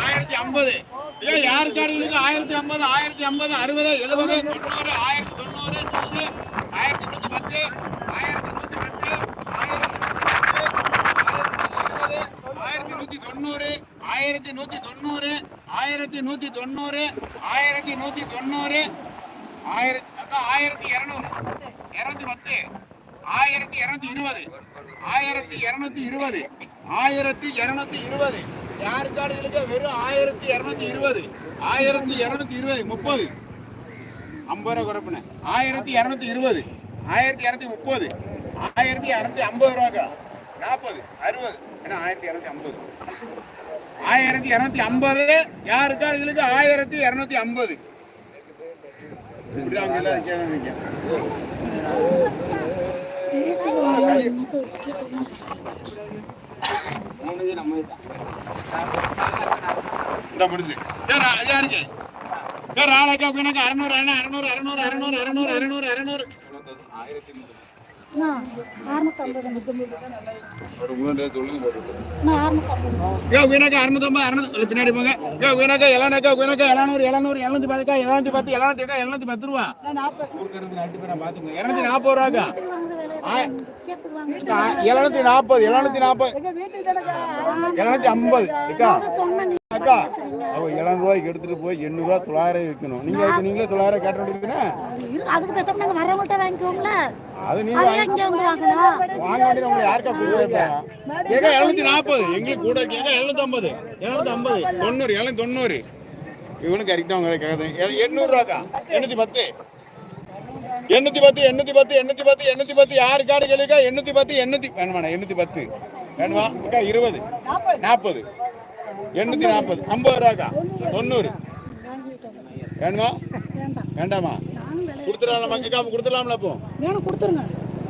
ஆயிரத்தி ஐம்பது. ஏன் யார் ஆயிரத்தி ஐம்பது ஆயிரத்தி ஐம்பது அறுபது எழுபது தொண்ணூறு ஆயிரத்தி தொண்ணூறு நூறு ஆயிரத்தி நூற்றி பத்து ஆயிரத்தி நூற்றி பத்து ஆயிரத்தி நூற்றி தொண்ணூறு ஆயிரத்தி நூற்றி தொண்ணூறு ஆயிரத்தி நூற்றி தொண்ணூறு ஆயிரத்தி நூற்றி தொண்ணூறு ஆயிரத்தி அதான் ஆயிரத்தி இரநூறு இருநூத்தி பத்து ஆயிரத்தி இரநூத்தி இருபது ஆயிரத்தி இரநூத்தி இருபது ஆயிரத்தி இருநூத்தி இருபது. யார் காடுகளுக்கு வெறும் ஆயிரத்தி இருநூத்தி இருபது? ஆயிரத்தி இருநூத்தி இருபது முப்பது. ஐம்பது ரூபா குறைப்புனேன் ஆயிரத்தி இரநூத்தி இருபது. ஆயிரத்தி இரநூத்தி முப்பது. ஆயிரத்தி இரநூத்தி ஐம்பது ரூபாக்கா? நாற்பது அறுபது. ஏன்னா ஆயிரத்தி இரநூத்தி ஐம்பது. ஆயிரத்தி இரநூத்தி ஐம்பது யார் இருக்கார்களுக்கு ஆயிரத்தி இரநூத்தி ஐம்பது? இப்படிதான் அவங்க எல்லாரும் கேட்கறீங்க இந்த முடிஞ்சு. சார் ஆளுக்கா எனக்கு அறநூறு அண்ணா அறநூறு அறநூறு அறநூறு அறநூறு அறநூறு அறநூறு. ஆயிரத்தி பின்னாடி போங்க. வீணாக்கா இளநாக்கா வீணாக்கா இளநூறு இளநூறு எழுநூத்தி பத்துக்கா எழுநூத்தி பத்து எழுநூத்தி எழுநூத்தி பத்து ரூபா. பாத்துங்க இருநூத்தி நாற்பது ரூபாக்கா. எழுநூத்தி நாற்பது எழுநூத்தி நாற்பது எழுநூத்தி ஐம்பது. அக்கா. அக்கா அவ ரூபாய்க்கு எடுத்துட்டு போய் எண்ணூறு ரூபா தொள்ளாயிரம் விற்கணும் நீங்க நீங்களே தொள்ளாயிரம் கேட்ட வேண்டியதுன்னா அதுக்கு பேசாம நாங்க வரவங்கள்ட்ட வாங்கிக்குவோம்ல. அது நீங்க வாங்க வேண்டியது உங்களை யாருக்கா புரிய கேட்க எழுநூத்தி நாற்பது எங்களுக்கு கூட கேட்க எழுநூத்தி ஐம்பது. எழுநூத்தி ஐம்பது. தொண்ணூறு எழுநூத்தி தொண்ணூறு. இவனுக்கு கரெக்டா உங்களை கேட்குது எண்ணூறு ரூபாக்கா எண்ணூத்தி பத்து. எண்ணூத்தி பத்து எண்ணூத்தி பத்து எண்ணூத்தி பத்து எண்ணூத்தி பத்து யாரு காடு கேளுக்கா எண்ணூத்தி பத்து எண்ணூத்தி வேணுமாண்ணா எண்ணூத்தி பத்து. வேணுமா? அக்கா இருபது. நாற்பது எண்ணூத்தி நாற்பது ஐம்பது ரூபாக்கா? தொண்ணூறு. வேணுமா? வேண்டாமா. கொடுத்துடலாமா அக்கா கொடுத்துடலாம்ல அப்போ. வேணும் கொடுத்துருங்க.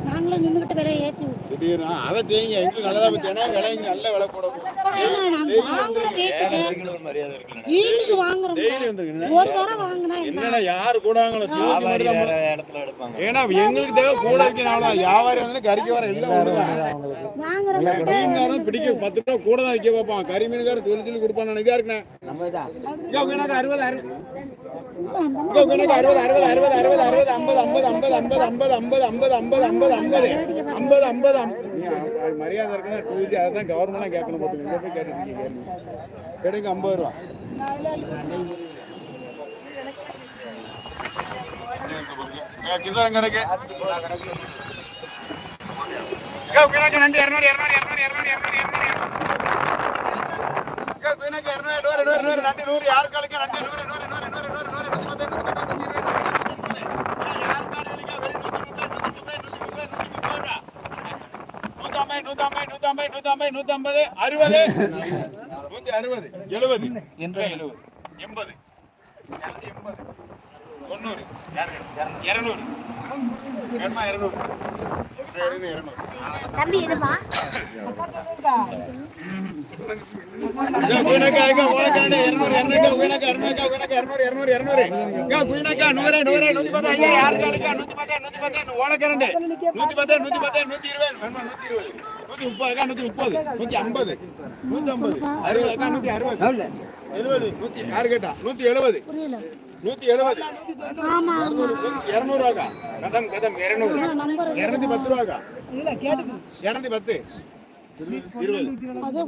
நாங்களே நின்றுகிட்டு விலையை ஏற்றி திடீர்னு அதை செய்யுங்க எங்களுக்கு நல்லதா பத்தினா விலை இங்க நல்ல விலை வாங்குறோம் வீட்டுக்கு வீட்டுக்கு வாங்குறோம் ஒரு தரம் வாங்கினா என்ன? என்னடா யாரு எடுப்பாங்க. ஏன்னா எங்களுக்கு தேவை கூட இருக்கனால வியாபாரி வந்து கறிக்கு வர வாங்குறோம் மீன்காரன் பிடிக்க பத்து ரூபா கூட தான் வைக்க பார்ப்பான் கறி மீன்காரன் சொல்லி சொல்லி கொடுப்பான் இதா எனக்கு அறுபது அறுபது. அறுபது அறுபது அறுபது அறுபது ஐம்பது ஐம்பது ஐம்பது ஐம்பது ஐம்பது ஐம்பது ஐம்பது ஐம்பது ஐம்பது ஐம்பது. ஐம்பது ஐம்பது மரியாதை இருக்குன்னா டூஜி அதை தான் கவர்மெண்ட் கேட்கணும் பார்த்துங்க போய் கேட்டுருக்கீங்க கிடைக்கு ஐம்பது ரூபா. கிலோரம் கிடைக்கு நண்டு இரநூறு இரநூறு இரநூறு இரநூறு இரநூறு இரநூறு. இரநூறு நூறு நூறு நூறு நண்டு நூறு. யாரு நண்டு நூறு நூறு நூறு நூறு நூறு நூறு நூறு பத்து நூறு பத்து நூறு இருபது யார் காலுக்கு வெறும் நூற்றி முப்பது நூற்றி முப்பது நூற்றி முப்பது நூற்றி முப்பது ரூபா நூத்தம்பது நூத்தம்பது நூத்தம்பது நூத்தம்பது அறுபது. நூத்தி அறுபது. எழுபது. எழுபது எண்பது. எண்பது. தொண்ணூறு. இரநூறு. இருநூறு? தம்பி இதுமா நூத்தி ஐம்பது நூத்தி அறுபது நூத்தி ஆறு கேட்டா நூத்தி எழுபது நூத்தி எழுபது. ஆமா இருநூறு, நூத்தி- இருநூறு ரூபாக்கா. கதம், கதம், இருநூறு. இருநூத்தி பத்து ரூபாக்கா. இருநூத்தி பத்து. இருபது முப்பது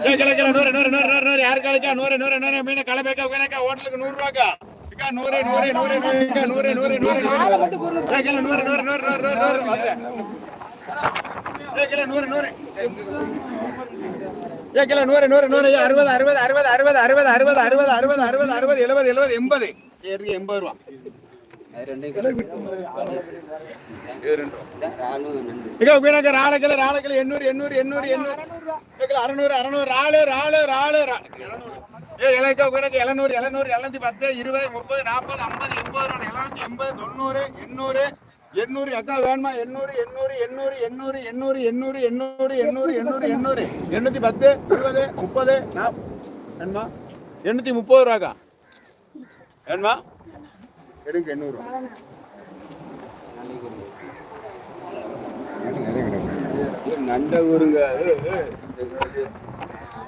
ஏய், கிலோ, கிலோ, நூறு, நூறு, நூறு, நூறு, நூறு, யாருக்கு ஆளுக்கா? நூறு, நூறு, நூறு, மீனை கலை ஏ கிலோ, நூறு, நூறு, நூறு, அறுபது, அறுபது, அறுபது, அறுபது, அறுபது, அறுபது, அறுபது, அறுபது, அறுபது, அறுபது, எழுபது, எழுபது, எண்பது. ஏறி எண்பது ரூபா. ராளக்கில ராளக்கில எண்ணூறு எண்ணூறு எண்ணூறு எண்ணூறு அறுநூறு அறநூறு ராளு ராளு ராளு ரா- இலக்க எழுநூறு எழுநூறு எழுநூத்தி பத்து இருபது முப்பது நாற்பது ஐம்பது எண்பது ரூபா எழுநூத்தி எண்பது தொண்ணூறு எண்ணூறு எண்ணூறு அக்கா வேணுமா? எண்ணூறு எண்ணூறு எண்ணூறு எண்ணூறு எண்ணூறு எண்ணூறு எண்ணூறு எண்ணூறு எண்ணூறு எண்ணூறு. எண்ணூத்தி பத்து இருபது முப்பது. வேணுமா? எண்ணூத்தி முப்பது ரூபாக்கா. வேணுமா? எடுங்க எண்ணூறு. நண்ட ஊருங்க.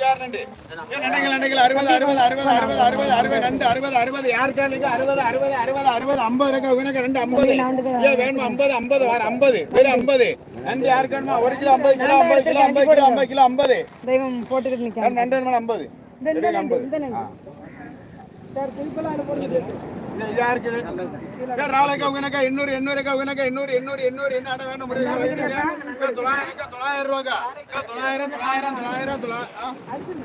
யார் நண்டு ஏன் நடைகள் நடைகள் அறுபது அறுபது அறுபது அறுபது அறுபது அறுபது ரெண்டு அறுபது அறுபது. யாருக்கா இருக்கா அறுபது அறுபது அறுபது அறுபது ஐம்பது இருக்கா? உனக்கு ரெண்டு ஐம்பது. ஏன் வேணுமா? ஐம்பது ஐம்பது வார ஐம்பது. வேறு ஐம்பது. நண்டு யாருக்கு வேணுமா ஒரு கிலோ ஐம்பது கிலோ ஐம்பது கிலோ ஐம்பது கிலோ ஐம்பது கிலோ ஐம்பது. தெய்வம் போட்டுக்கிட்டு நிக்க நண்டு வேணுமா ஐம்பது. இந்த இந்த நண்டு இந்த நண்டு. சார் குறிப்பெல்லாம் போட்டு இது இதா இருக்குது. சார் நாளைக்கு உனக்கா எண்ணூறு எண்ணூறுக்கா உனக்கா எண்ணூறு எண்ணூறு எண்ணூறு என்ன அடை வேணும்? ஒரு தொள்ளாயிரம் தொள்ளாயிரம் ரூபாக்கா தொள்ளாயிரம் தொள்ளாயிரம் தொள்ளாயிரம்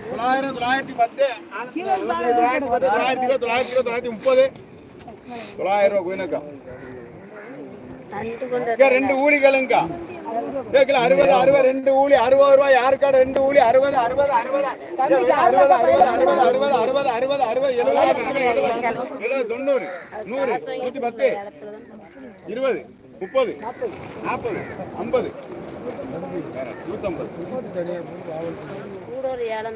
தொள்ளாயிரம் தொள்ளாயிரத்தி பத்து. தொள்ளாயிரத்தி பத்து தொள்ளாயிரத்தி இருபது தொள்ளாயிரத்தி இருபது தொள்ளாயிரத்தி முப்பது. தொள்ளாயிரம் ரூபா குயினக்கா. இங்க ரெண்டு ஊழிகளுங்கக்கா அறுபது அறுபது ரெண்டு ஊழி அறுபது ரூபாய் யாருக்கா ரெண்டு ஊழி அறுபது அறுபது அறுபது அறுபது அறுபது அறுபது அறுபது அறுபது அறுபது அறுபது எழுபது தொண்ணூறு நூறு நூத்தி பத்து இருபது முப்பது நாற்பது ஐம்பது நூத்தம்பது கூட ஒரு ஏழை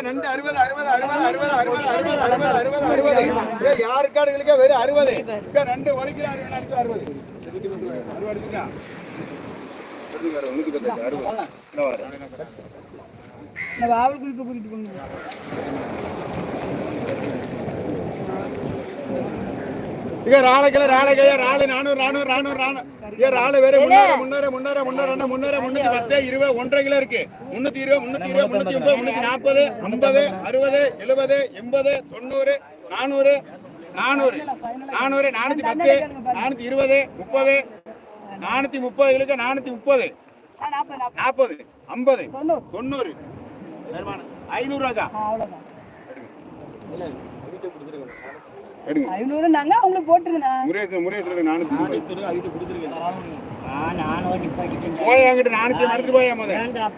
நன்றெடுத்துலாம் அறுபது அறுபது. அறுபது. அறுபது. அறுபது அறுபது அறுபது அறுபது. அறுபது இருபது ரூபா திருக்கிலா இந்த யாருக்காடுகளுக்கே வெறும் அறுபது ரெண்டு ஒரு கிலோ அறுபது. அறுபது அறுபது அறுபது அறுபது பத்து அறுபது. இந்த ஆவல் குறிப்பு கூட்டிட்டு போங்க. இங்க ராளு நானூறு நானூறு நானூறு நானூறு. ஏ ராளு வேற முன்னூறு முன்னூறு முன்னூறு முன்னூறு முன்னூறு முன்னூத்தி பத்து இருபது ஒன்றரை கிலோ இருக்கு. முன்னூத்தி இருபது முன்னூத்தி இருபது முன்னூத்தி முப்பது முன்னூத்தி நாற்பது ஐம்பது அறுபது எழுபது எண்பது தொண்ணூறு நானூறு நானூறு. நானூறு நானூத்தி பத்து நானூத்தி இருபது முப்பது. நானூத்தி முப்பது கிலோக்கு நானூத்தி முப்பது. நாற்பது ஐம்பது தொண்ணூறு. ஐநூறுவாக்கா அவ்வளோதான் ஐநூறுனாங்க அவங்களுக்கு போட்டுருங்கண்ணா. முரேஷ் முரேஷ் நானூத்தி ஐநூறு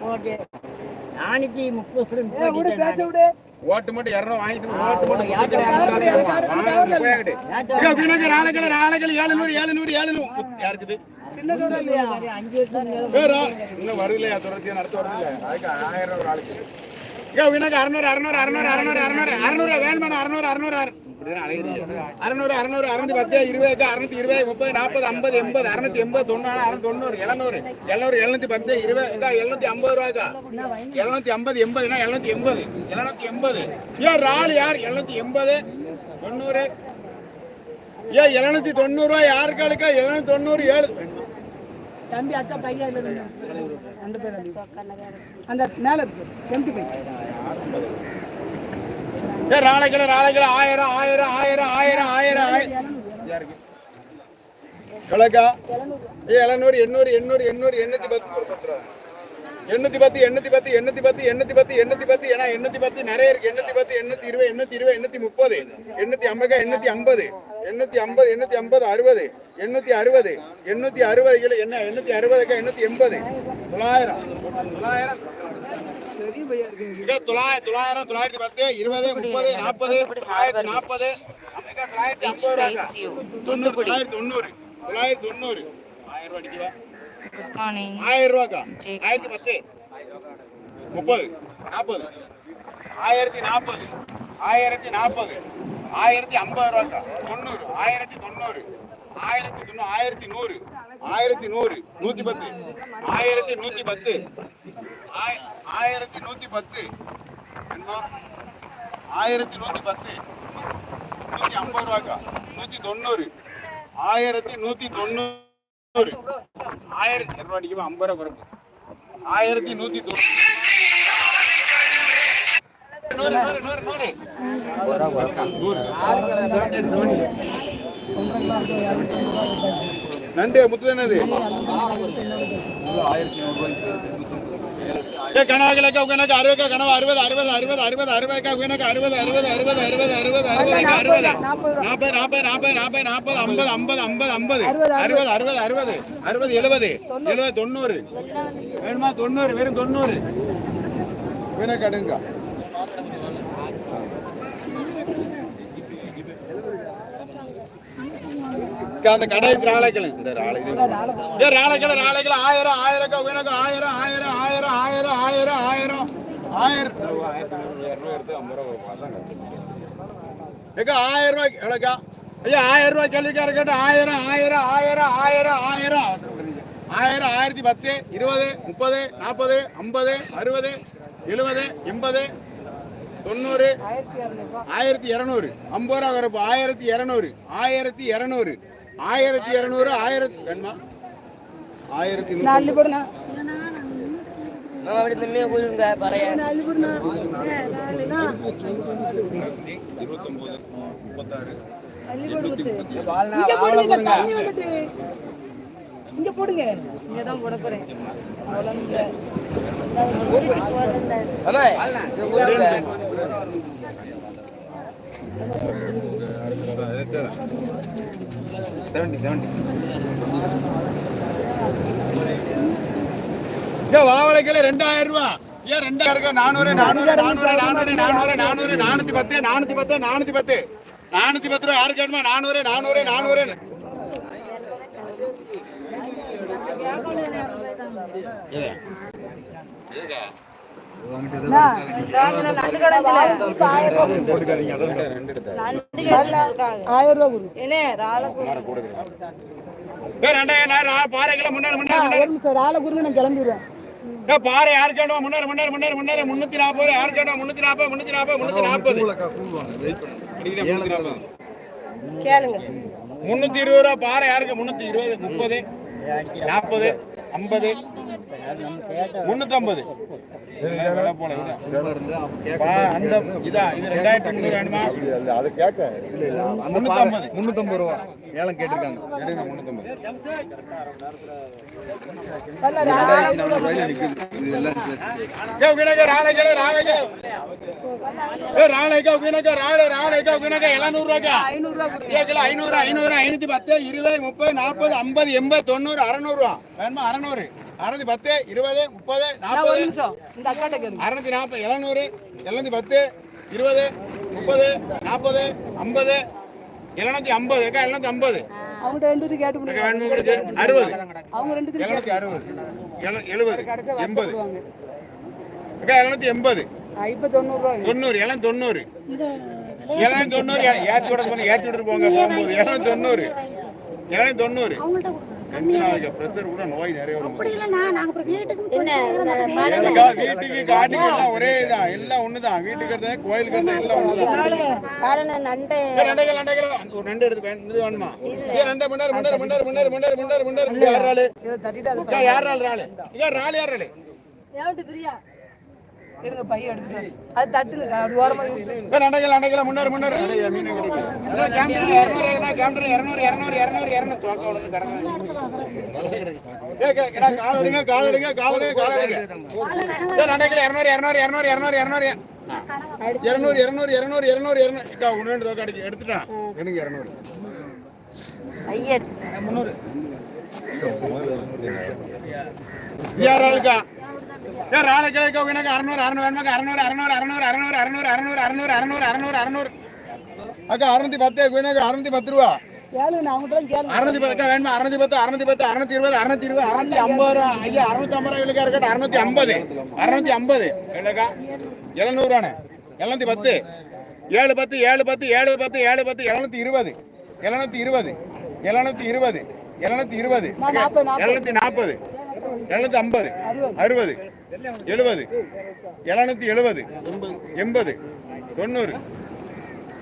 கொடுத்துருக்கேன். நானூத்தி முப்பது நானூத்தி முப்பது ஓட்டு மட்டும் இரநூறு வாங்கிட்டு ஓட்டு மட்டும் நாளைக்கு நாளைக்கு ஏழுநூறு ஏழுநூறு ஏழுநூறு. யாருக்குது? இன்னும் வருதுலையா தொடர்ச்சியா நடத்த அதுக்கு ஆயிரம் ரூபாய் ஆளுக்கு. ஐயோ வினாக்கு அறுநூறு அறுநூறு அறுநூறு அறுநூறு அறுநூறு அறுநூறு வேணுமாண்ணா அறுநூறு அறுநூறு. அறுநூறு அறுநூறு அறுநூத்தி பத்து இருபது அறுநூத்தி இருபது முப்பது நாற்பது ஐம்பது எண்பது அறுநூத்தி எண்பது தொண்ணூறு அறுநூத்தி தொண்ணூறு எழுநூறு எழுநூறு எழுநூத்தி பத்து இருபது எழுநூத்தி ஐம்பது ரூபாய்க்கா? எழுநூத்தி ஐம்பது எண்பதுனா எழுநூத்தி எண்பது எழுநூத்தி எண்பது. ஏன் ரால் யார்? எழுநூத்தி எண்பது தொண்ணூறு. ஏ எழுநூத்தி தொண்ணூறு ரூபாய் யாருக்காளுக்கா எழுநூத்தி தொண்ணூறு ஏழு. தம்பி அக்கா பையன் அந்த பேர் அந்த மேல எம்டி பை ஏ ராளைக்கில ராளைக்கில ஆயிரம் ஆயிரம் ஆயிரம் ஆயிரம் ஆயிரம் ஆயிரம் எவ்வளோக்கா ஏ எழுநூறு எண்ணூறு எண்ணூறு எண்ணூறு எண்ணூத்தி பத்து எண்ணூத்தி பத்து எண்ணூத்தி பத்து எண்ணூத்தி பத்து எண்ணூத்தி பத்து எண்ணூத்தி பத்து ஏன்னா எண்ணூத்தி பத்து நிறைய இருக்கு. எண்ணூத்தி பத்து எண்ணூத்தி இருபது எண்ணூத்தி இருபது எண்ணூத்தி முப்பது எண்ணூத்தி ஐம்பது எண்ணூத்தி ஐம்பது எண்ணூத்தி ஐம்பது எண்ணூத்தி ஐம்பது அறுபது எண்ணூத்தி அறுபது எண்ணூத்தி அறுபது கிலோ என்ன எண்ணூத்தி அறுபதுக்கா எண்ணூத்தி எண்பது? தொள்ளாயிரம். தொள்ளாயிரம். தொள்ளாயிரம் தொள்ளாயிரம் தொள்ளாயிரத்தி பத்து இருபது முப்பது நாற்பது தொள்ளாயிரத்தி நாற்பது தொள்ளாயிரத்தி ஐம்பது தொண்ணூறு தொள்ளாயிரத்தி தொண்ணூறு தொள்ளாயிரத்தி தொண்ணூறு. ஆயிரம் ரூபா அடிக்கவா ஆயிரம் ரூபாக்கா? ஆயிரத்தி பத்து. முப்பது நாற்பது. ஆயிரத்தி நாற்பது ஆயிரத்தி நாற்பது ஆயிரத்தி ஐம்பது ரூபாக்கா? தொண்ணூறு ஆயிரத்தி தொண்ணூறு ஆயிரத்தி தொண்ணூறு ஆயிரத்தி நூறு. ஆயிரத்தி நூறு நூத்தி பத்து. ஆயிரத்தி நூத்தி பத்து. ஆய- ஆயிரத்தி நூத்தி பத்து. ஆயிரத்தி நூத்தி பத்து. நூத்தி ஐம்பது ரூபாக்கா. நூத்தி தொண்ணூறு. ஆயிரத்தி நூத்தி தொண்ணூறு. ஆயிரத்தி இரநூறு ஐம்பது ரூபா குறைப்பு. ஆயிரத்தி நூத்தி தொண்ணூறு. நூறு நூறு நூறு நூறு. நூறு. நண்டு முத்து என்னது? ஏ கனவாக்கலக்கா உனக்கு அறுபக்கா கனவா அறுபது அறுபது அறுபது அறுபது அறுபதுக்கா உனக்கு அறுபது அறுபது அறுபது அறுபது அறுபது அறுபதுக்கா அறுபது. நாற்பது நாற்பது நாற்பது நாற்பது நாற்பது ஐம்பது ஐம்பது ஐம்பது ஐம்பது அறுபது அறுபது. அறுபது அறுபது எழுபது. எழுபது தொண்ணூறு. வேணுமா? தொண்ணூறு வெறும் தொண்ணூறு. உனக்கு அடுங்க அந்த கடைசி ராளைக்கிழமை இந்த ராளைக்கிழமை ஏ ராளைக்கிழமை ராளைக்கிழமை ஆயிரம் ஆயிரம் உனக்கு ஆயிரம் ஆயிரம் ஆயிரம் ஆயிரம் ஆயிரம் ஆயிரம். ஆயிரம். ஏக்கா ஆயிரம் ரூபாய் எவ்வளோக்கா? ஐயா ஆயிரம் ரூபாய் கேள்விக்கா இருக்கட்டும் ஆயிரம் ஆயிரம் ஆயிரம் ஆயிரம் ஆயிரம். ஆயிரம் ஆயிரத்தி பத்து இருபது முப்பது நாற்பது ஐம்பது அறுபது எழுபது எண்பது தொண்ணூறு. ஆயிரத்தி இரநூறு. ஐம்பது ரூபா வரப்போ ஆயிரத்தி இரநூறு. ஆயிரத்தி இரநூறு. ஆயிரத்தி இரநூறு ஆயிரத்தி வேணுமா ஆயிரத்தி இருபத்தொன்பது போடுங்க இங்க போட போறேன். அவ்வளவு செவன்டி செவன்டி ஏன் ரெண்டாயிரம் ரூபா. ஏன் ரெண்டாயிரம் நானூறு நானூறு நானூறு நானூறு நானூறு நானூறு நானூத்தி பத்து நானூத்தி பத்து நானூத்தி பத்து. நானூத்தி பத்து ரூபா. யாரு கேட்டுமா நானூறு நானூறு நானூறு. ஏ ஆயிரம் ரூபா கொடுங்க என்ன ராலை கொடுங்க நான் கிளம்பிடுவேன் பாரு யாரு கேட்டோம் முன்னேற முன்னேற முன்னேற முன்னேற முன்னூத்தி நாற்பது யாரு கேட்டோம் முன்னூத்தி நாற்பது முன்னூத்தி நாற்பது முன்னூத்தி நாற்பது முன்னூத்தி இருபது ரூபா பாறை யாருக்கு முன்னூத்தி இருபது? முப்பது. நாற்பது. ஐம்பது. முன்னூத்தம்பது. அந்த இதா இது ரெண்டாயிரத்தி முந்நூறு வேணுமா? முன்னூத்தம்பது. முன்னூத்தம்பது ரூபா. ஏழம் கேட்டிருக்காங்க. முன்னூத்தம்பது. ரெண்டாயிரத்தி நானூறு ஏ ராளைக்கா வீணக்கா ராளை ராளைக்கா வீணக்கா எழுநூறு ரூபாய்க்கா ஐநூறு ரூபா ஐநூறு ஐநூறு ஐநூத்தி பத்து இருபது முப்பது நாற்பது ஐம்பது எண்பது தொண்ணூறு அறநூறுவா. வேணுமா? அறநூறு. அறுநூத்தி பத்து இருபது முப்பது நாற்பது அறுநூத்தி நாற்பது எழுநூறு எழுநூத்தி பத்து இருபது முப்பது நாற்பது ஐம்பது எழுநூத்தி ஐம்பது அக்கா எழுநூத்தி ஐம்பது. அவங்ககிட்ட ரெண்டு பேரும் கேட்டு அறுபது. அவங்க ரெண்டு பேரும் எழுநூத்தி அறுபது. எழு- எழுபது எண்பது. அக்கா எழுநூத்தி எண்பது. இப்ப தொண்ணூறு தொண்ணூறு இளம் தொண்ணூறு. இளம் தொண்ணூறு ஏற்றி விட போன ஏற்றி விட்டு போங்க போகும்போது. இளம் தொண்ணூறு. கம்மியாக எல்லாம் ஒரே இதான் எல்லாம் ஒண்ணுதான். வீட்டுக்கு கோயிலுக்கு எல்லாம் ஒண்ணுதான். காரண நண்டை. நண்டைகள் நண்டைகள். ஒரு இது வேணுமா? ஏ நண்டை மண்டர் மண்டர் மண்டர் மண்டர் மண்டர் மண்டர் யார் ராளு யார் யார் பிரியா? இருங்க பையன் எடுத்துட்டு. அது தட்டுங்க அப்படி ஓரமா ரெண்டைகள் முன்னேறு முன்னேறு அடே, மீன் கேம்டர் இருநூறு இருநூறு இருநூறு இருநூறு இருநூறு தோக்க விடுங்க, கடங்க. ஏய், கே- கேடா, கால் எடுங்க கால் எடுங்க கால் எடுங்க கால் எடுங்க. ஏ, ரெண்டைகள் இருநூறு இருநூறு இருநூறு இருநூறு இருநூறு. இருநூறு இருநூறு இருநூறு இருநூறு இருநூறு. அக்கா ஒன்று ரெண்டு தோக்க அடிக்க எடுத்துட்டான் எனக்கு இருநூறு. ஐயா யார் ஆளுக்கா? ஏ ராளை கேட்க எனக்கு அறுநூறு அறுநூறு வேணுமா அறுநூறு அறுநூறு அறுநூறு அறுநூறு அறுநூறு அறுநூறு அறுநூறு அறுநூறு அறுநூறு அறுநூறு அக்கா அறுநூத்தி பத்து எனக்கு அறுநூத்தி பத்து ரூபா அறுநூத்தி பத்து வேணுமா அறுநூத்தி பத்து அறுநூத்தி பத்து அறுநூத்தி இருபது அறுநூத்தி இருபது அறுநூத்தி ஐம்பது ரூபா ஐயா அறுநூத்தி ஐம்பது ரூபா இருக்கட்டும் அறுநூத்தி ஐம்பது அறுநூத்தி ஐம்பது இல்லக்கா எழுநூறுவானே எழுநூத்தி பத்து ஏழு பத்து ஏழு பத்து ஏழு பத்து ஏழு பத்து எழுநூத்தி இருபது எழுநூத்தி இருபது எழுநூத்தி இருபது எழுநூத்தி இருபது. எழுநூத்தி நாற்பது எழுநூத்தி ஐம்பது அறுபது எழுபது. எழுநூத்தி எழுபது. எண்பது. தொண்ணூறு.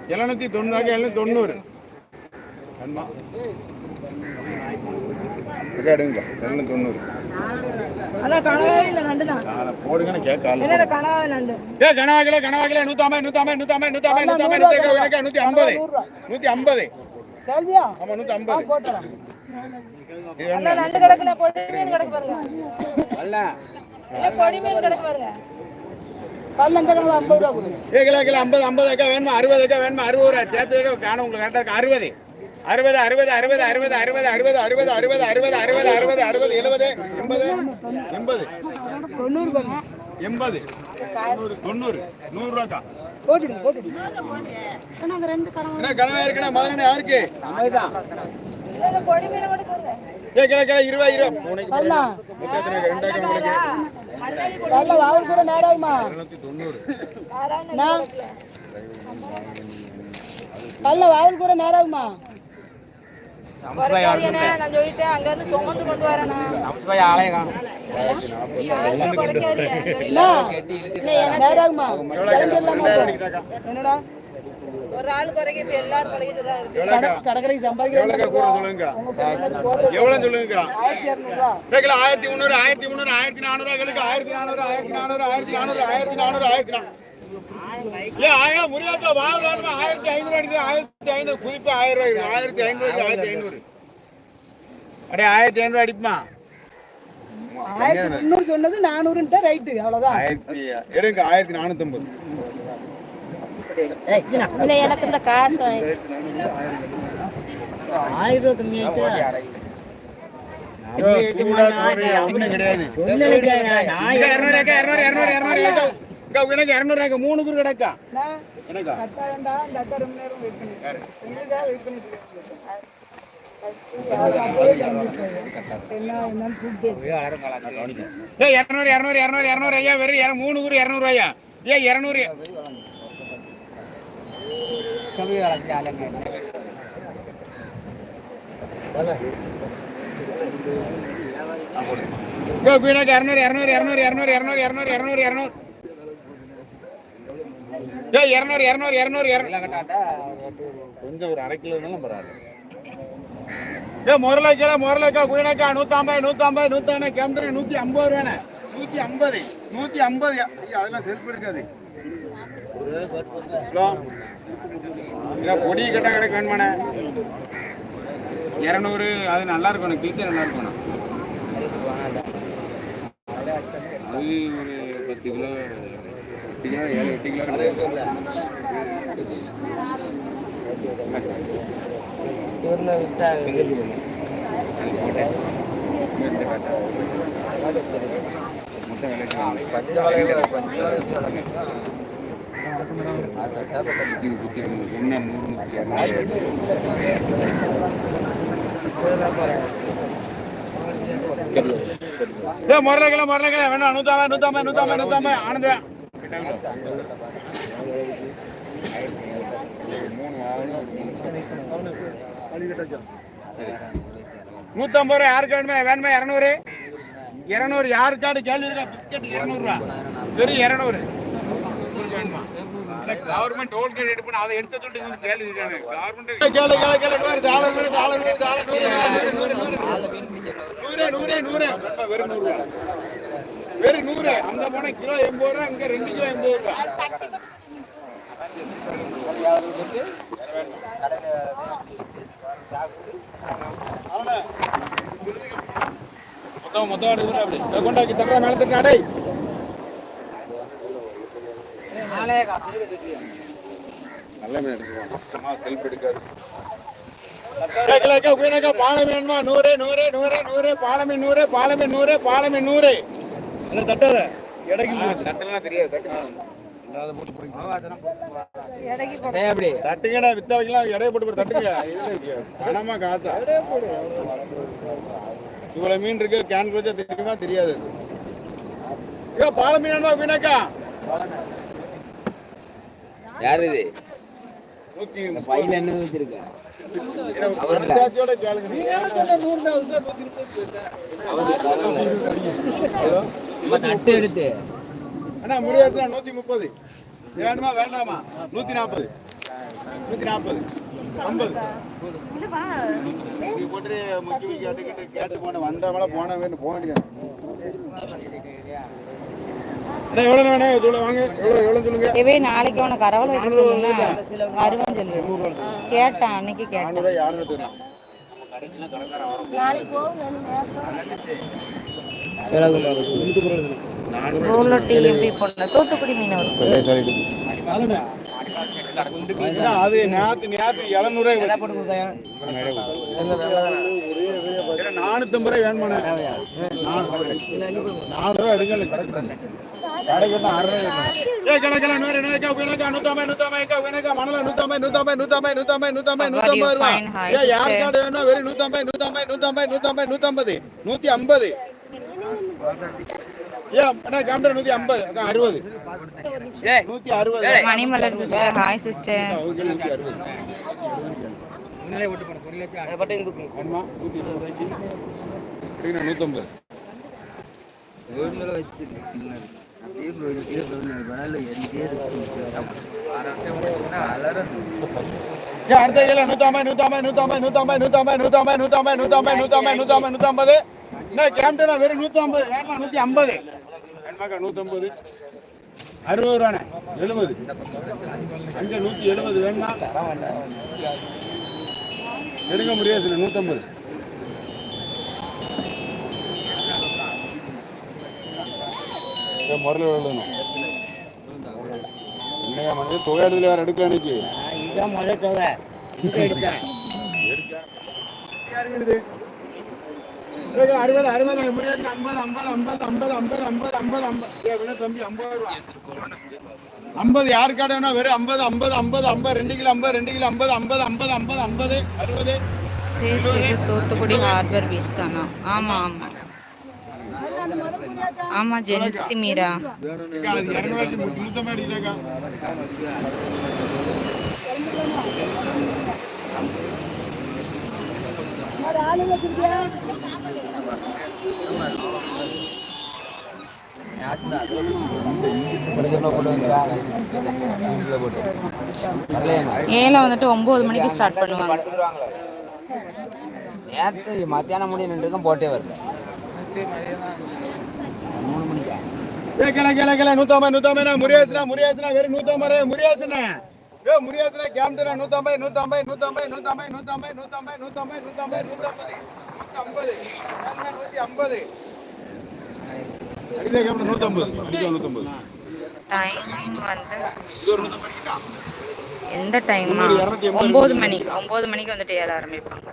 எழுநூத்தி தொண்ணூறு எழுநூத்தி தொண்ணூறு. எடுங்க. எழுநூத்தி தொண்ணூறு. நூத்தி ஐம்பது. நூத்தி ஐம்பது. நூத்தி ஐம்பது ஏ கிலோ கிலோ ஐம்பது ஐம்பது அக்கா வேணுமா அறுபது அக்கா வேணுமா அறுபது ரூபா சேர்த்து காணும் உங்களுக்கு கரெக்டாக இருக்கு அறுபது அறுபது அறுபது அறுபது அறுபது அறுபது அறுபது அறுபது அறுபது அறுபது அறுபது அறுபது அறுபது எழுபது எண்பது எண்பது தொண்ணூறு பாருங்க எண்பது தொண்ணூறு தொண்ணூறு நூறுரூவாக்கா போட்டுடுங்க போட்டுடுங்க ஆனா அந்த ரெண்டு கடமை என்ன கடமை இருக்குண்ணா முதல்ல யாருக்கு அவர் கூட நேராகுமா கல்ல வாவல் கூட நேராகுமா நான் சொல்லிட்டேன். அங்க இருந்து சுமந்து கொண்டு வரேன். ஆலய காணும் என்னடா? கடற்கரைக்கு சம்பாதிக்க ஆயிரத்தி முந்நூறு ஆயிரத்தி முந்நூறு ஆயிரத்தி நானூறு ஆயிரத்தி நானூறு ஆயிரத்தி நானூறு ஆயிரத்தி நானூறு ஆயிரத்தி நானூறு ஆயிரத்தி நானூறு ஆயிரம் வாழ்வாருமா ஆயிரத்தி ஐநூறு அடிக்குது. ஆயிரத்தி ஐநூறு குறிப்பா ஆயிரம் ரூபாய். ஆயிரத்தி ஐநூறு ஆயிரத்தி ஐநூறு. அடே ஆயிரத்தி ஐநூறு அடிப்புமா ஆயிரத்தி முந்நூறு சொன்னது நானூறுன்ட்டா ரைட்டு. அவ்வளவுதான் ஆயிரத்தி எடுங்க ஆயிரத்தி நானூத்தம்பது. இல்லை எனக்கு இந்த காசு ஆயிரம் ரூபா கம்மி கிடையாது. மூணுக்கு கிடக்கா? இரநூறு இரநூறு இரநூறு வெறும் மூணு குரு இரநூறு ஐயா. ஏன் இரநூறு ஏ குயினாக்கு இரநூறு இரநூறு இரநூறு இரநூறு இரநூறு இரநூறு இரநூறு இரநூறு. ஏ இரநூறு இரநூறு இரநூறு கொஞ்சம் ஒரு அரை கிலோனாலும் பரவாயில்ல. ஏ குயினாக்கா நூற்றம்பது நூற்றம்பது நூற்றி கேம்டர் நூற்றி ஐம்பது ரூபாண்ணே நூற்றி ஐம்பது நூற்றி ஐம்பது ஐயா அதெல்லாம் செல்ஃப் இருக்காது ஹலோ? பொடி கட்டா கிடக்கு வேணுமாண்ணே. இரநூறு அது நல்லா இருக்கணும் கிழிச்சு நல்லா இருக்கணும் அது ஒரு பத்து கிலோ எட்டு கிலோ ஏழு எட்டு கிலோ கிடையாது முரளக்கிழமை முரளக்கிழமை வேணும் நூத்தம்பது நூத்தம்பது நூத்தம்பது நூத்தம்பது. ஆனந்த. நூத்தம்பது ரூபா யாருக்கு வேணுமே? வேணுமே? இரநூறு. இரநூறு யாருக்காடு கேள்வி இருக்கா? பிஸ்கட் இரநூறுவா. வெறும் இரநூறு. கவர்மெண்ட் டோல் கேட் எடுப்பு அதை எடுத்து சொல்லிட்டு கேள்வி இருக்காங்க கவர்மெண்ட் கேளு கேளு கேளு நூறு டாலர் நூறு டாலர் நூறு டாலர் நூறு நூறு நூறு நூறு நூறு நூறு. அப்ப வெறும் நூறு வெறும் நூறு. அங்க போனா கிலோ எண்பது ரூபா இங்க ரெண்டு கிலோ எண்பது ரூபா. மொத்தம் மொத்தம் அப்படி. கொண்டாக்கி தட்டுறா மேல டேய் நல்ல மீன் நூறு நூறு நூறு நூறு பாலை நூறு பாலை நூறு பாலை நூறு. இல்லை தட்டாத? வித்த வைக்கலாம். எடையை போட்டு தட்டுங்க. பணமா காசா இவ்வளவு மீன் இருக்கு கேன் குடிச்சா தெரியுமா? தெரியாது. பாலை மீன் வீணாக்கா யார் இது? நூத்தி பையன் என்ன வச்சிருக்க. தட்டு எடுத்து. அண்ணா முடியாதுண்ணா நூத்தி முப்பது. வேணுமா வேண்டாமா? நூத்தி நாற்பது நூத்தி நாற்பது ஐம்பது. போட்டு முக்கிய கேட்டு கேட்டு போன வந்தவங்கள போனவன்னு போக வேண்டியது நாளைக்கு உனக்கு அரவல் வச்சு அன்னைக்கு கேட்டான். நூலொட்டி எப்படி போன தூத்துக்குடி மீன் அது நேத்து நேத்து எழுநூறு நானூத்தம்பது ரூபாய் வேணுமாண்ணே நானூறு ரூபா. எடுக்கல நூத்தி ஐம்பது Manimalar sister hi sister okay, அறுபது வேணுமா? அடுத்த கிலோ நூத்தம்பது நூத்தம்பது நூத்தம்பது நூத்தம்பது நூத்தம்பது நூத்தம்பது நூத்தம்பது நூத்தம்பது நூத்தம்பது நூத்தம்பது என்ன கேம்டனா வெறும் ஐம்பது அறுபது ரூபாண்ணே எழுபது அஞ்சு நூத்தி எழுபது வேணுமா எடுக்க முடியாது சார் நூற்றம்பது முரளி விழுணும் என்னங்க மனது தொகை எடுத்துல வேறு எடுக்க அன்னைக்கு? இதுதான் முதல் தொகை. எடுத்தேன். எடுக்க அறுபது அறுபது ஐம்பது ஐம்பது ஐம்பது ஐம்பது ஐம்பது ஐம்பது ஐம்பது ஐம்பது ஏ, வினோ தம்பி ஐம்பது ரூபா ஐம்பது யாரு காடனா வெறும் ஐம்பது ஐம்பது ஐம்பது ஐம்பது ரெண்டு கிலோ ஐம்பது ரெண்டு கிலோ ஐம்பது ஐம்பது ஐம்பது ஐம்பது ஐம்பது அறுபது தூத்துக்குடி ஹார்பர் பீச் தானா ஆமா ஆமா ஆமா ஜென்சி மீரா இரநூறுவாய்க்கு நூத்தம்பது அடிக்கலாக்கா ஏழை வந்துட்டு ஒன்பது மணிக்கு ஸ்டார்ட் பண்ணுவாங்க? நேத்து மத்தியானம் முடி நின்று போட்டே வருது மூணு மணிக்கா? ஏ கிள கிள கிள நூத்தம்பது நூத்தம்பது முறியாச்சுனா முறியாச்சுனா வெறும் நூத்தம்பது முறியாச்சுனா ஏ முறியாச்சுனா கேம்டனா நூத்தம்பது நூத்தம்பது நூத்தம்பது நூத்தம்பது நூத்தம்பது நூத்தம்பது நூத்தம்பது நூத்தம்பது நூத்தம்பது நூத்தம்பது. நூத்தி ஐம்பது. நூத்தம்பது. அடிக்கல நூத்தம்பது. டைம் வந்து? எந்த டைமா ஒன்பது மணி ஒன்பது மணிக்கு வந்துட்டு ஏழ ஆரம்பிப்பாங்க.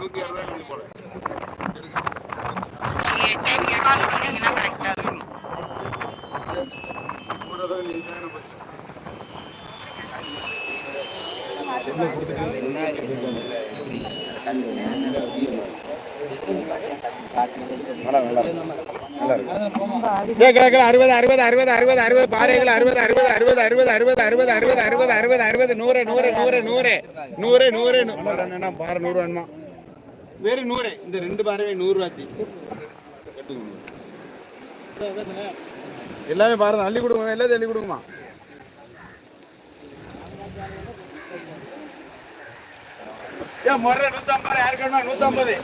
நூத்தி எட்டே போனீங்கன்னா கரெக்டா இருக்கும் ஏ கிள கிள அறுபது அறுபது அறுபது அறுபது அறுபது பாறைகள் அறுபது அறுபது அறுபது அறுபது அறுபது அறுபது அறுபது அறுபது அறுபது அறுபது நூறு நூறு நூறு நூறு நூறு நூறு நூறு பாறை நூறு வேணுமா வெறும் நூறு இந்த ரெண்டு பாறையும் நூறு ரூபாத்தி எல்லாமே பாருங்க அள்ளி கொடுங்க எல்லாத்தையும் அள்ளி கொடுக்குமா ஏன் முறை நூற்றம்பது யாரு கேட்கணுமா நூற்றம்பது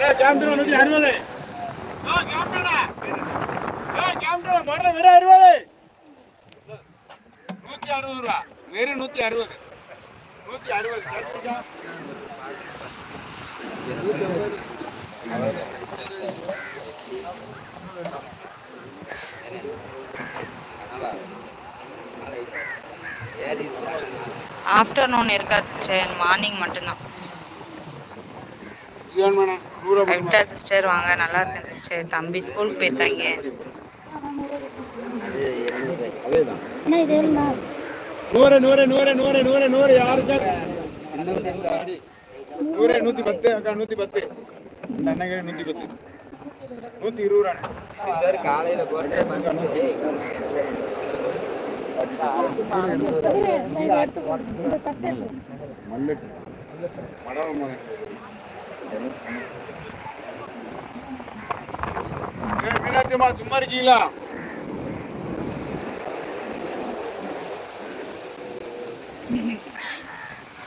கேப்டன் நூற்றி அறுபது. ஆ கேப்டனா. ஆ கேப்டனா முறை வெறும் அறுபது. நூற்றி அறுபது ரூபா. வெறும் நூற்றி அறுபது. நூற்றி அறுபது. ஆஃப்டர்நூன் இருக்கா சிஸ்டர்? மார்னிங் மட்டும்தான். கரெக்டா சிஸ்டர் வாங்க. நல்லா இருக்கேன் சிஸ்டர். தம்பி ஸ்கூலுக்கு போயிருக்காங்க. நூறு நூறு நூறு நூறு நூறு நூறு. யாருக்கு நூறு நூத்தி பத்து. அக்கா நூத்தி பத்து. நூத்தி பத்து. நூத்தி இருபது ரூபா காலையில போட்டு மல்லட்டு சும்மா இருக்கீங்களா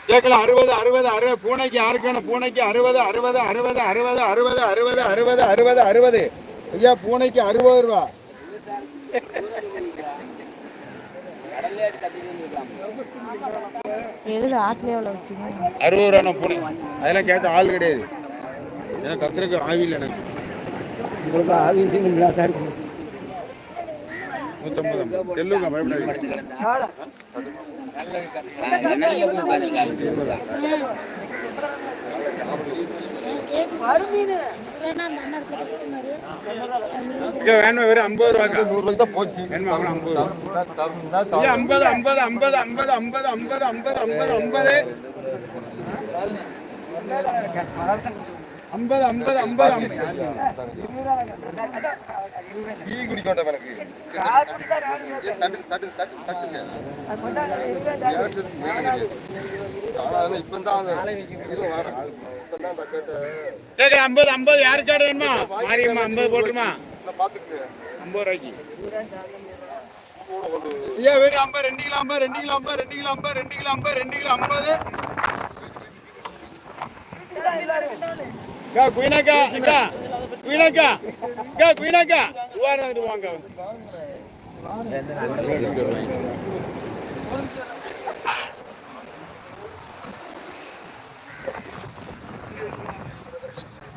கேட்கலாம் அறுபது அறுபது அறுபது பூனைக்கு யாருக்கான பூனைக்கு அறுபது அறுபது அறுபது அறுபது அறுபது அறுபது அறுபது அறுபது அறுபது ஐயா பூனைக்கு அறுபது ரூபா எதுல வச்சுங்க? அறுபது ரூபா பூனை. அதெல்லாம் கேட்ட ஆள் கிடையாது. ஏன்னா கத்துறதுக்கு ஆவில்லை எனக்கு. உங்களுக்கு ஆவியும் இல்லாத தான் இருக்கும். நூற்றம்பது செல்லுங்க பயப்படாதீங்க. இங்க வேணும்? வெறும் ஐம்பது ரூபாய்க்கா நூறுரூவாய்க்கு தான் போச்சு. வேணுமா? ஐம்பது ரூபா? தரணும்னா ஐயா, ஐம்பது ஐம்பது ஐம்பது ஐம்பது ஐம்பது ஐம்பது ஐம்பது ஐம்பது ஐம்பது. ஐம்பது ஐம்பது ஐம்பது டீ குடிக்க வேண்டாம் எனக்கு ஐம்பது ஐம்பது. கார்டு வேணுமா? மாரியம்மா ஐம்பது போட்டுமா ஐம்பது ரூபாய்க்கு. ஐயா வெறும் ஐம்பது ரெண்டு கிலோ ஐம்பது ரெண்டு கிலோ ஐம்பது ரெண்டு கிலோ ஐம்பது ரெண்டு கிலோ ஐம்பது ரெண்டு கிலோ ஐம்பது. அக்கா குயினாக்கா அக்கா. குயினாக்கா. அக்கா குயினாக்கா. ரூபாய் வாங்க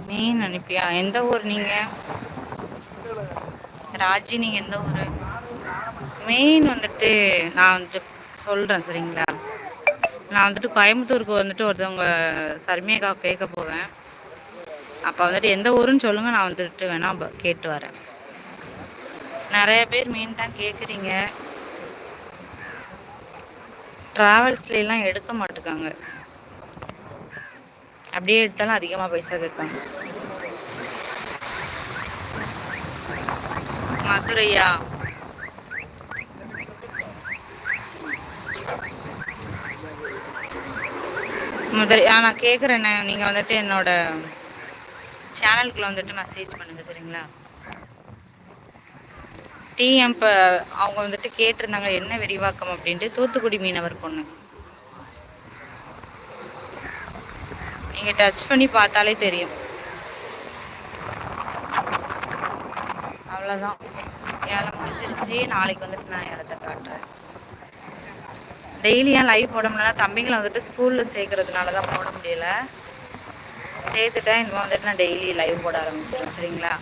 மீன் அனுப்பியா? எந்த ஊர் நீங்க? ராஜி நீங்க எந்த ஊர்? மீன் வந்துட்டு நான் வந்துட்டு சொல்றேன் சரிங்களா? நான் வந்துட்டு கோயம்புத்தூருக்கு வந்துட்டு ஒருத்தவங்க சர்மியக்கா கேட்க போவேன். அப்போ வந்துட்டு எந்த ஊருன்னு சொல்லுங்க நான் வந்துட்டு வேணால் கேட்டு வரேன். நிறைய பேர் மீன் தான் கேட்குறீங்க ட்ராவல்ஸ்லாம் எடுக்க மாட்டுக்காங்க. அப்படியே எடுத்தாலும் அதிகமாக பைசா கேட்காங்க மதுரையா? மதுரை நான் கேட்குறேண்ணே நீங்கள் வந்துட்டு என்னோட சேனலுக்குள்ளே வந்துட்டு மெசேஜ் பண்ணுங்க சரிங்களா? டிஎம் இப்போ அவங்க வந்துட்டு கேட்டிருந்தாங்க என்ன விரிவாக்கம் அப்படின்ட்டு தூத்துக்குடி மீனவர் பொண்ணு. நீங்கள் டச் பண்ணி பார்த்தாலே தெரியும். அவ்வளோதான் ஏழை முடிஞ்சிருச்சு நாளைக்கு வந்துட்டு நான் இடத்த காட்டுறேன். டெய்லியாக லைவ் போட முடியல? தம்பிங்களை வந்துட்டு ஸ்கூலில் சேர்க்கறதுனால தான் போட முடியல. சேர்த்துட்டேன் இன்னும் வந்துட்டு நான் டெய்லி லைவ் போட ஆரம்பிச்சிடுறேன் சரிங்களா?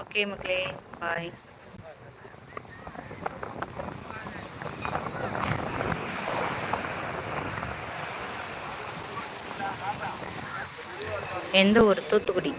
ஓகே மக்களே பாய் எந்த ஊர் தூத்துக்குடி?